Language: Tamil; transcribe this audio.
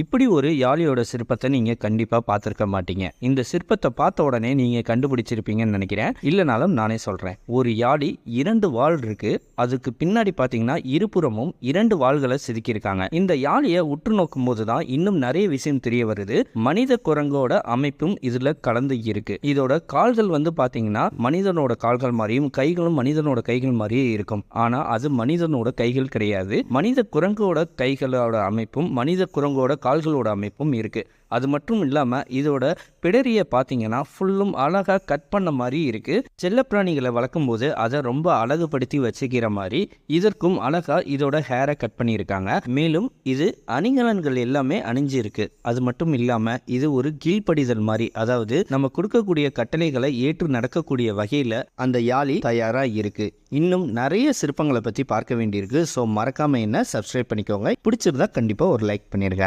இப்படி ஒரு யாழியோட சிற்பத்தை நீங்கள் கண்டிப்பாக பார்த்துருக்க மாட்டீங்க. இந்த சிற்பத்தை பார்த்த உடனே நீங்கள் கண்டுபிடிச்சிருப்பீங்கன்னு நினைக்கிறேன். இல்லைனாலும் நானே சொல்கிறேன் ஒரு யாழி இரண்டு வாள் இருக்கு. அதுக்கு பின்னாடி பார்த்தீங்கன்னா இருபுறமும் இரண்டு வாள்களை செதுக்கியிருக்காங்க. இந்த யாழியை உற்று நோக்கும் போது தான் இன்னும் நிறைய விஷயம் தெரிய வருது. மனித குரங்கோட அமைப்பும் இதில் கலந்து இருக்கு. இதோட கால்கள் வந்து பார்த்தீங்கன்னா மனிதனோட கால்கள் மாதிரியும் கைகளும் மனிதனோட கைகள் மாதிரியே இருக்கும். ஆனால் அது மனிதனோட கைகள் கிடையாது. மனித குரங்கோட கைகளோட அமைப்பும் மனித குரங்கோட கால்களோட அமைப்பும் இருக்குது அது மட்டும் இல்லாமல் இதோட பிடரியை பார்த்தீங்கன்னா ஃபுல்லும் அழகாக கட் பண்ண மாதிரி இருக்குது செல்லப்பிராணிகளை வளர்க்கும் போது அதை ரொம்ப அழகுபடுத்தி வச்சுக்கிற மாதிரி இதற்கும் அழகாக இதோட ஹேரை கட் பண்ணியிருக்காங்க. மேலும் இது அணிகலன்கள் எல்லாமே அணிஞ்சிருக்கு. அது மட்டும் இல்லாமல் இது ஒரு கீழ்ப்படிதல் மாதிரி அதாவது நம்ம கொடுக்கக்கூடிய கட்டளைகளை ஏற்று நடக்கக்கூடிய வகையில் அந்த யாழி தயாராக இருக்கு. இன்னும் நிறைய சிற்பங்களை பற்றி பார்க்க வேண்டியிருக்கு. ஸோ மறக்காமல் என்ன சப்ஸ்கிரைப் பண்ணிக்கோங்க. பிடிச்சிருந்தா கண்டிப்பாக ஒரு லைக் பண்ணிடுங்க.